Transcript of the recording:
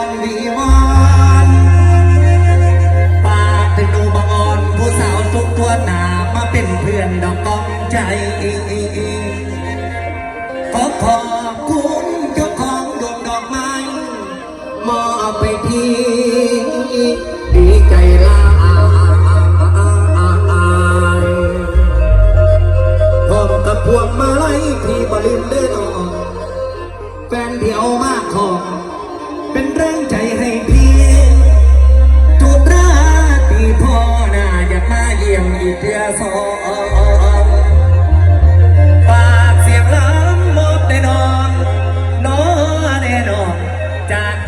อนดีมนปบังออนผู้สาวทุกตัวหนามาเป็นเพื่อนดอกกองใจขอขอบคุณเจ้าของดวงดอกไม้มอไปทีดีใจลาพร้อมกับพวงม จาก